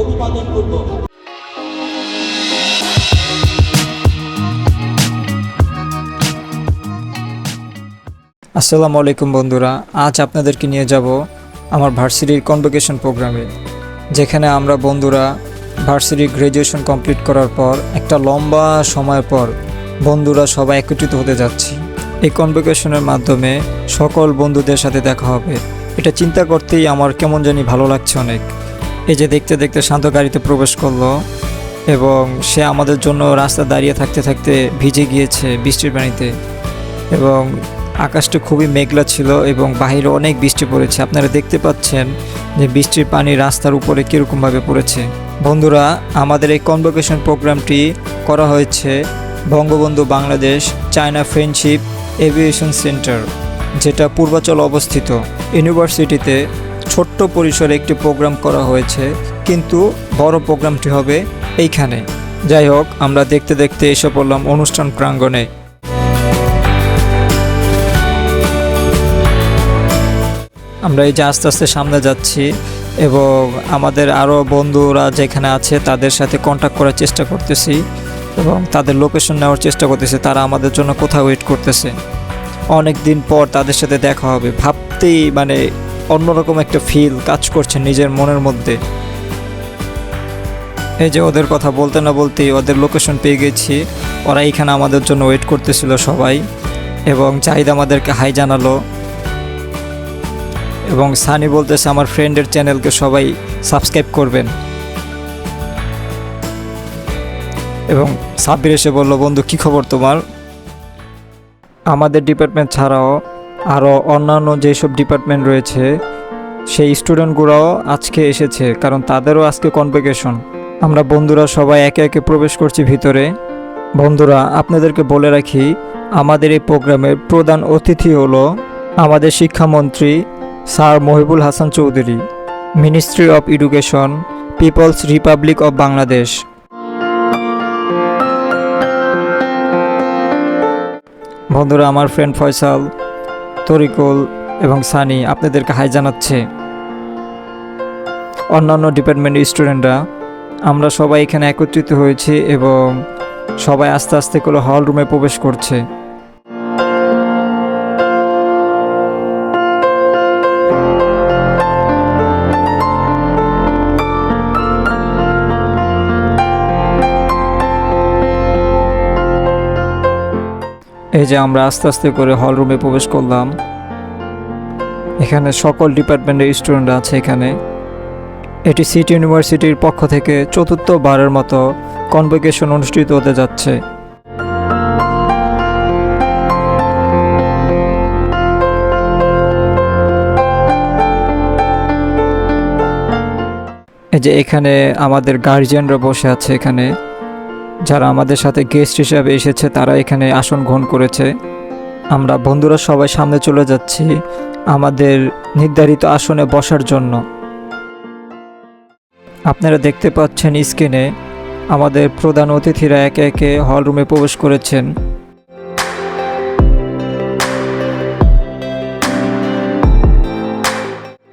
অভিবাদন আসসালামু আলাইকুম বন্ধুরা, আজ আপনাদেরকে নিয়ে যাব আমার ভার্সিটির কনভোকেশন প্রোগ্রামে যেখানে আমরা বন্ধুরা ভার্সিটি গ্র্যাজুয়েশন কমপ্লিট করার পর, একটা লম্বা সময় পর বন্ধুরা সবাই একত্রিত হতে যাচ্ছি। এই কনভোকেশনের মাধ্যমে সকল বন্ধুদের সাথে দেখা হবে। এটা চিন্তা করতেই আমার কেমন জানি ভালো লাগছে অনেক। এই যে দেখতে দেখতে শান্ত গাড়িতে প্রবেশ করল এবং সে আমাদের জন্য রাস্তা দাঁড়িয়ে থাকতে থাকতে ভিজে গিয়েছে বৃষ্টির পানিতে এবং আকাশটা খুবই মেঘলা ছিল এবং বাইরে অনেক বৃষ্টি পড়েছে। আপনারা দেখতে পাচ্ছেন যে বৃষ্টির পানি রাস্তার উপরে কীরকমভাবে পড়েছে। বন্ধুরা, আমাদের এই কনভোকেশন প্রোগ্রামটি করা হয়েছে Bangabandhu Bangladesh China friendship aviation centre. যেটা পূর্বাচল অবস্থিত। ইউনিভার্সিটিতে ছোট্ট পরিসরে একটি প্রোগ্রাম করা হয়েছে, কিন্তু বড় প্রোগ্রামটি হবে এইখানে। যাই হোক, আমরা দেখতে দেখতে এসে পড়লাম অনুষ্ঠান প্রাঙ্গণে। আমরা এই যে আস্তে আস্তে সামনে যাচ্ছি এবং আমাদের আরও বন্ধুরা যেখানে আছে, তাদের সাথে কন্ট্যাক্ট করার চেষ্টা করতেছি এবং তাদের লোকেশন নেওয়ার চেষ্টা করতেছে। তারা আমাদের জন্য কোথাও ওয়েট করতেছে। অনেক দিন পর তাদের সাথে দেখা হবে। ভাবতেই মানে অন্যরকম একটা ফিল কাজ করছে নিজের মনের মধ্যে। এই যে ওদের কথা বলতে না বলতেই ওদের লোকেশন পেয়ে গেছি। ওরা এখানে আমাদের জন্য ওয়েট করতেছিল সবাই এবং জাহিদ আমাদেরকে হাই জানালো। এবং সানি বলতেছে, আমার ফ্রেন্ডের চ্যানেলকে সবাই সাবস্ক্রাইব করবেন। এবং সাব্বির এসে বলল, বন্ধু, কি খবর তোমার? আমাদের ডিপার্টমেন্ট ছাড়াও আরও অন্যান্য যেসব ডিপার্টমেন্ট রয়েছে, সেই স্টুডেন্টগুলোও আজকে এসেছে, কারণ তাদেরও আজকে কনভোকেশন আমরা বন্ধুরা সবাই একে একে প্রবেশ করছি ভিতরে। বন্ধুরা, আপনাদেরকে বলে রাখি, আমাদের এই প্রোগ্রামের প্রধান অতিথি হলো আমাদের শিক্ষামন্ত্রী sir Mohibul Hasan Chowdhury ministry of education people's republic of Bangladesh বন্ধুরা, আমার ফ্রেন্ড ফয়সাল, তরিকুল এবং সানি আপনাদেরকে হাই জানাচ্ছে। অন্যান্য ডিপার্টমেন্টের স্টুডেন্টরা আমরা সবাই এখানে একত্রিত হয়েছি এবং সবাই আস্তে আস্তে করে হল রুমে প্রবেশ করছে। এই যে আমরা আস্তে আস্তে করে হল রুমে প্রবেশ করলাম। এখানে সকল ডিপার্টমেন্টের স্টুডেন্টরা আছে এখানে। এটি সিটি ইউনিভার্সিটির পক্ষ থেকে চতুর্থবারের মতো কনভোকেশন অনুষ্ঠিত হতে যাচ্ছে। এই যে এখানে আমাদের গার্জিয়ানরা বসে আছে এখানে। যারা আমাদের সাথে গেস্ট হিসাবে এসেছে, তারা এখানে আসন গ্রহণ করেছে। আমরা বন্ধুরা সবাই সামনে চলে যাচ্ছি আমাদের নির্ধারিত আসনে বসার জন্য। আপনারা দেখতে পাচ্ছেন স্ক্রিনে আমাদের প্রধান অতিথিরা একে একে হল রুমে প্রবেশ করেছেন।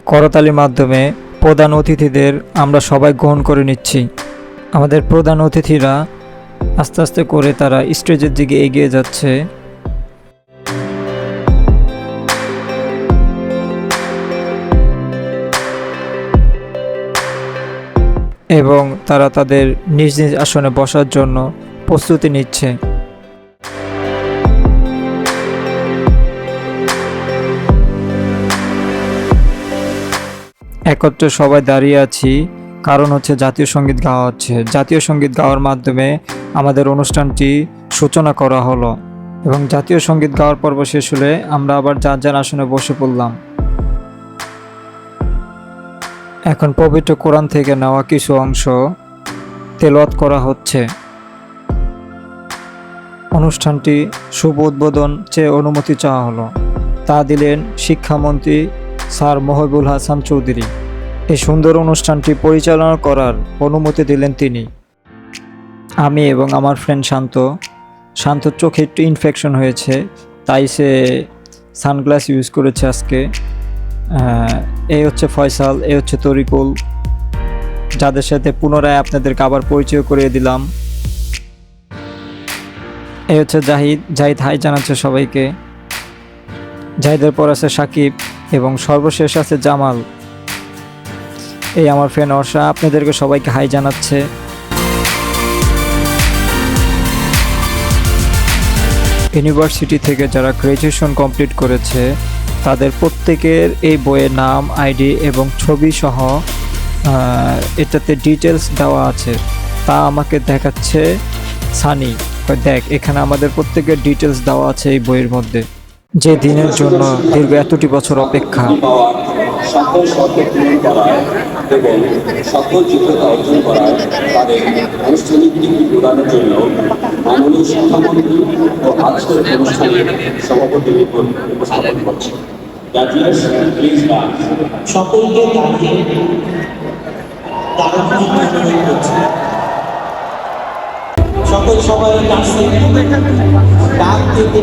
করতালির মাধ্যমে প্রধান অতিথিদের আমরা সবাই গ্রহণ করে নিচ্ছি। আমাদের প্রধান অতিথিরা আস্তে আস্তে করে তারা স্টেজের দিকে এগিয়ে যাচ্ছে। এবং তারা তাদের নিজ নিজ আসনে বসার জন্য প্রস্তুতি নিচ্ছে। একত্রে সবাই দাঁড়িয়ে আছি। কারণ হচ্ছে জাতীয় সংগীত গাওয়া হচ্ছে। জাতীয় সংগীত গাওয়ার মাধ্যমে আমাদের অনুষ্ঠানটি সূচনা করা হলো এবং জাতীয় সংগীত গাওয়ার পর্ব শেষ হলে আমরা আবার যার যার আসনে বসে পড়লাম। এখন পবিত্র কোরআন থেকে নেওয়া কিছু অংশ তেলাওয়াত করা হচ্ছে। অনুষ্ঠানটি শুভ উদ্বোধন চেয়ে অনুমতি চাওয়া হলো। তা দিলেন শিক্ষামন্ত্রী স্যার মহিবুল হাসান চৌধুরী। এই সুন্দর অনুষ্ঠানটি পরিচালনা করার অনুমতি দিলেন তিনি। আমি এবং আমার ফ্রেন্ড শান্ত। শান্তর চোখে একটু ইনফেকশন হয়েছে, তাই সে সানগ্লাস ইউজ করেছে আজকে। এই হচ্ছে ফয়সাল, এই হচ্ছে তরিকুল। যাদের সাথে পুনরায় আপনাদেরকে আবার পরিচয় করিয়ে দিলাম। এই হচ্ছে জাহিদ। জাহিদ হাই জানাচ্ছে সবাইকে। জাহিদের পর আছে সাকিব এবং সর্বশেষ আছে জামাল। এই আমার ফ্রেন্ড অর্ষা, আপনাদেরকে সবাইকে হাই জানাচ্ছে। ইউনিভার্সিটি থেকে যারা গ্র্যাজুয়েশন কমপ্লিট করেছে, তাদের প্রত্যেকের এই বইয়ের নাম আইডি এবং ছবি সহ এটাতে ডিটেলস দেওয়া আছে। তা আমাকে দেখাচ্ছে সানি। দেখ, এখানে আমাদের প্রত্যেকের ডিটেলস দেওয়া আছে এই বইয়ের মধ্যে। যে দিনের জন্য দীর্ঘ এতটি বছর অপেক্ষা। সকল শর্ত পূরণ করায় এবং সকল যোগ্যতা অর্জন করার তাদের আনুষ্ঠানিক ডিগ্রি প্রদানের জন্য মাননীয় শিক্ষামন্ত্রী ও আজকের অনুষ্ঠানে সভাপতি উপস্থাপন করছে। প্লিজ সকলকে দাঁড়িয়ে করছি। ডাক থেকে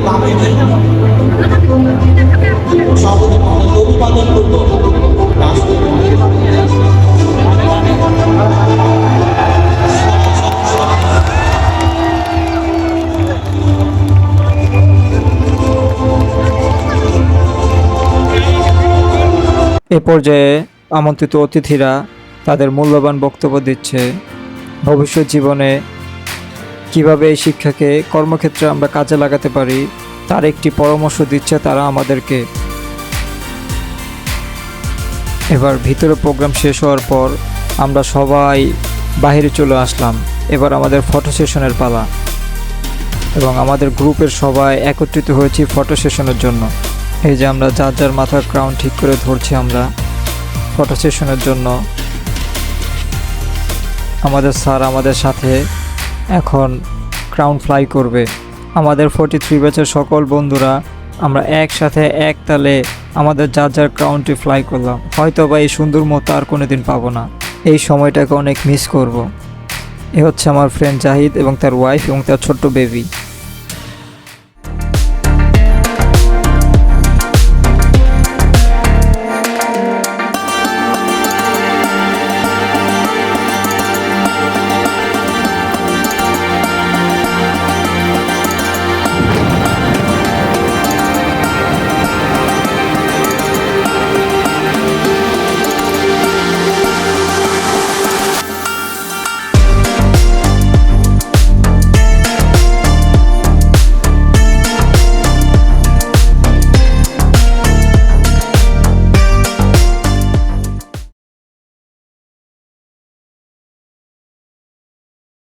এ পর্যায়ে আমন্ত্রিত অতিথিরা তাদের মূল্যবান বক্তব্য দিচ্ছে। ভবিষ্যৎ জীবনে কীভাবে এই শিক্ষাকে কর্মক্ষেত্রে আমরা কাজে লাগাতে পারি, তার একটি পরামর্শ দিচ্ছে তারা আমাদেরকে। এবার ভিতরে প্রোগ্রাম শেষ হওয়ার পর আমরা সবাই বাহিরে চলে আসলাম। এবার আমাদের ফটো সেশনের পালা। এবং আমাদের গ্রুপের সবাই একত্রিত হয়েছি ফটো সেশনের জন্য। এই যে আমরা যার যার মাথার ক্রাউন ঠিক করে ধরছি আমরা ফটো সেশনের জন্য। আমাদের স্যার আমাদের সাথে এখন ক্রাউন ফ্লাই করবে। আমাদের ফোর্টি থ্রি ব্যাচের সকল বন্ধুরা, আমরা একসাথে এক তালে আমাদের যার যার ক্রাউনটি ফ্লাই করলাম। হয়তো বা এই সুন্দর মতো আর কোনো দিন পাবো না। এই সময়টাকে অনেক মিস করব। এ হচ্ছে আমার ফ্রেন্ড জাহিদ এবং তার ওয়াইফ এবং তার ছোট্ট বেবি